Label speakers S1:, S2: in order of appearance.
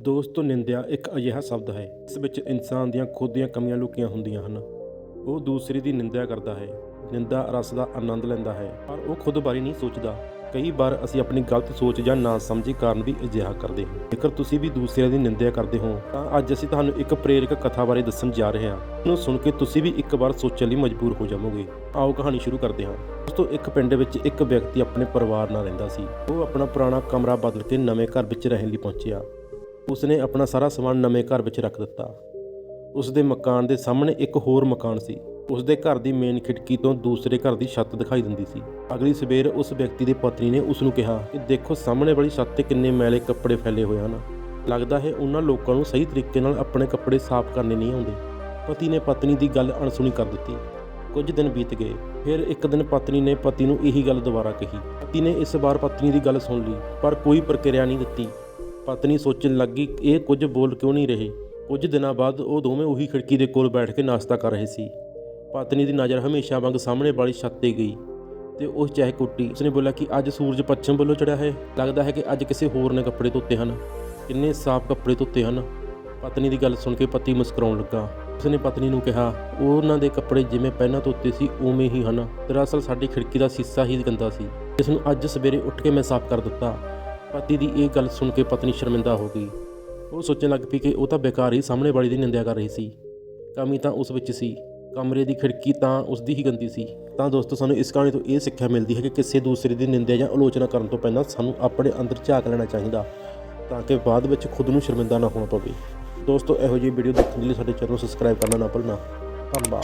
S1: ਦੋਸਤੋ ਨਿੰਦਿਆ ਇੱਕ ਅਜਿਹਾ ਸ਼ਬਦ ਹੈ ਇਸ ਵਿੱਚ ਇਨਸਾਨ ਦੀਆਂ ਖੁਦ ਦੀਆਂ ਕਮੀਆਂ ਲੁਕੀਆਂ ਹੁੰਦੀਆਂ ਹਨ। ਉਹ ਦੂਸਰੇ ਦੀ ਨਿੰਦਿਆ ਕਰਦਾ ਹੈ, ਨਿੰਦਾ ਰਸ ਦਾ ਆਨੰਦ ਲੈਂਦਾ ਹੈ, ਪਰ ਉਹ ਖੁਦ ਬਾਰੇ ਨਹੀਂ ਸੋਚਦਾ। ਕਈ ਵਾਰ ਅਸੀਂ ਆਪਣੀ ਗਲਤ ਸੋਚ ਜਾਂ ਨਾ ਸਮਝੀ ਕਾਰਨ ਵੀ ਅਜਿਹਾ ਕਰਦੇ ਹਾਂ। ਜੇਕਰ ਤੁਸੀਂ ਵੀ ਦੂਸਰਿਆਂ ਦੀ ਨਿੰਦਿਆ ਕਰਦੇ ਹੋ, ਤਾਂ ਅੱਜ ਅਸੀਂ ਤੁਹਾਨੂੰ ਇੱਕ ਪ੍ਰੇਰਕ ਕਥਾ ਬਾਰੇ ਦੱਸਣ ਜਾ ਰਹੇ ਹਾਂ। ਇਹਨੂੰ ਸੁਣ ਕੇ ਤੁਸੀਂ ਵੀ ਇੱਕ ਵਾਰ ਸੋਚਣ ਲਈ ਮਜਬੂਰ ਹੋ ਜਾਵੋਗੇ। ਆਓ ਕਹਾਣੀ ਸ਼ੁਰੂ ਕਰਦੇ ਹਾਂ। ਦੋਸਤੋ, ਇੱਕ ਪਿੰਡ ਵਿੱਚ ਇੱਕ ਵਿਅਕਤੀ ਆਪਣੇ ਪਰਿਵਾਰ ਨਾਲ ਰਹਿੰਦਾ ਸੀ। ਉਹ ਆਪਣਾ ਪੁਰਾਣਾ ਕਮਰਾ ਬਦਲ ਕੇ ਨਵੇਂ ਘਰ ਵਿੱਚ ਰਹਿਣ ਲਈ ਪਹੁੰਚਿਆ। ਉਸਨੇ ਆਪਣਾ ਸਾਰਾ ਸਮਾਨ ਨਵੇਂ ਘਰ ਵਿੱਚ ਰੱਖ ਦਿੱਤਾ। ਉਸ ਦੇ ਮਕਾਨ ਦੇ ਸਾਹਮਣੇ ਇੱਕ ਹੋਰ ਮਕਾਨ ਸੀ। ਉਸ ਦੇ ਘਰ ਦੀ ਮੇਨ ਖਿੜਕੀ ਤੋਂ ਦੂਸਰੇ ਘਰ ਦੀ ਛੱਤ ਦਿਖਾਈ ਦਿੰਦੀ ਸੀ। ਅਗਲੀ ਸਵੇਰ ਉਸ ਵਿਅਕਤੀ ਦੀ ਪਤਨੀ ਨੇ ਉਸ ਨੂੰ ਕਿਹਾ ਕਿ ਦੇਖੋ ਸਾਹਮਣੇ ਵਾਲੀ ਛੱਤ ਤੇ ਕਿੰਨੇ ਮੈਲੇ ਕੱਪੜੇ ਫੈਲੇ ਹੋਏ ਹਨ। ਲੱਗਦਾ ਹੈ ਉਹਨਾਂ ਲੋਕਾਂ ਨੂੰ ਸਹੀ ਤਰੀਕੇ ਨਾਲ ਆਪਣੇ ਕੱਪੜੇ ਸਾਫ਼ ਕਰਨੇ ਨਹੀਂ ਆਉਂਦੇ। ਪਤੀ ਨੇ ਪਤਨੀ ਦੀ ਗੱਲ ਅਣਸੁਣੀ ਕਰ ਦਿੱਤੀ। ਕੁਝ ਦਿਨ ਬੀਤ ਗਏ। ਫਿਰ ਇੱਕ ਦਿਨ ਪਤਨੀ ਨੇ ਪਤੀ ਨੂੰ ਇਹੀ ਗੱਲ ਦੁਬਾਰਾ ਕਹੀ। ਪਤੀ ਨੇ ਇਸ ਵਾਰ ਪਤਨੀ ਦੀ ਗੱਲ ਸੁਣ ਲਈ, ਪਰ ਕੋਈ ਪ੍ਰਕਿਰਿਆ ਨਹੀਂ ਦਿੱਤੀ। ਪਤਨੀ ਸੋਚਣ ਲੱਗੀ, ਇਹ ਕੁਝ ਬੋਲ ਕਿਉਂ ਨਹੀਂ ਰਹੇ? ਕੁਝ ਦਿਨਾਂ ਬਾਅਦ ਉਹ ਦੋਵੇਂ ਉਹੀ ਖਿੜਕੀ ਦੇ ਕੋਲ ਬੈਠ ਕੇ ਨਾਸ਼ਤਾ ਕਰ ਰਹੇ ਸੀ। ਪਤਨੀ ਦੀ ਨਜ਼ਰ ਹਮੇਸ਼ਾ ਵਾਂਗ ਸਾਹਮਣੇ ਵਾਲੀ ਛੱਤ ਤੇ ਗਈ ਤੇ ਉਹ ਚਾਹ ਕੁੱਟੀ ਉਸਨੇ ਬੋਲਿਆ ਕਿ ਅੱਜ ਸੂਰਜ ਪੱਛਮ ਵੱਲੋਂ ਚੜਿਆ ਹੈ। ਲੱਗਦਾ ਹੈ ਕਿ ਅੱਜ ਕਿਸੇ ਹੋਰ ਨੇ ਕੱਪੜੇ ਧੋਤੇ ਹਨ। ਕਿੰਨੇ ਸਾਫ਼ ਕੱਪੜੇ ਧੋਤੇ ਹਨ। ਪਤਨੀ ਦੀ ਗੱਲ ਸੁਣ ਕੇ ਪਤੀ ਮੁਸਕਰਾਉਣ ਲੱਗਾ। ਉਸਨੇ ਪਤਨੀ ਨੂੰ ਕਿਹਾ, ਉਹਨਾਂ ਦੇ ਕੱਪੜੇ ਜਿਵੇਂ ਪਹਿਲਾਂ ਧੋਤੇ ਸੀ, ਉਵੇਂ ਹੀ ਹਨ। ਦਰਅਸਲ ਸਾਡੀ ਖਿੜਕੀ ਦਾ ਸੀਸਾ ਹੀ ਗੰਦਾ ਸੀ। ਇਸ ਨੂੰ ਅੱਜ ਸਵੇਰੇ ਉੱਠ ਕੇ ਮੈਂ ਸਾਫ਼ ਕਰ ਦਿੱਤਾ। ਪਤੀ ਦੀ ਇਹ ਗੱਲ ਸੁਣ ਕੇ ਪਤਨੀ ਸ਼ਰਮਿੰਦਾ ਹੋ ਗਈ। ਉਹ ਸੋਚਣ ਲੱਗ ਪਈ ਕਿ ਉਹ ਤਾਂ ਬੇਕਾਰ ਹੀ ਸਾਹਮਣੇ ਵਾਲੀ ਦੀ ਨਿੰਦਿਆ ਕਰ ਰਹੀ ਸੀ। ਕਮੀ ਤਾਂ ਉਸ ਵਿੱਚ ਸੀ। ਕਮਰੇ ਦੀ ਖਿੜਕੀ ਤਾਂ ਉਸ ਦੀ ਹੀ ਗੰਦੀ ਸੀ। ਤਾਂ ਦੋਸਤੋ, ਸਾਨੂੰ ਇਸ ਕਹਾਣੀ ਤੋਂ ਇਹ ਸਿੱਖਿਆ ਮਿਲਦੀ ਹੈ ਕਿ ਕਿਸੇ ਦੂਸਰੇ ਦੀ ਨਿੰਦਿਆ ਜਾਂ ਆਲੋਚਨਾ ਕਰਨ ਤੋਂ ਪਹਿਲਾਂ ਸਾਨੂੰ ਆਪਣੇ ਅੰਦਰ ਝਾਕ ਲੈਣਾ ਚਾਹੀਦਾ ਤਾਂ ਕਿ ਬਾਅਦ ਵਿੱਚ ਖੁਦ ਨੂੰ ਸ਼ਰਮਿੰਦਾ ਨਾ ਹੋਣਾ ਪਵੇ। ਦੋਸਤੋ, ਇਹੋ ਜਿਹੀ ਵੀਡੀਓ ਦੇਖਣ ਦੇ ਲਈ ਸਾਡੇ ਚੈਨਲ ਨੂੰ ਸਬਸਕ੍ਰਾਈਬ ਕਰਨਾ ਨਾ ਭੁੱਲਣਾ। ਧੰਨਵਾਦ।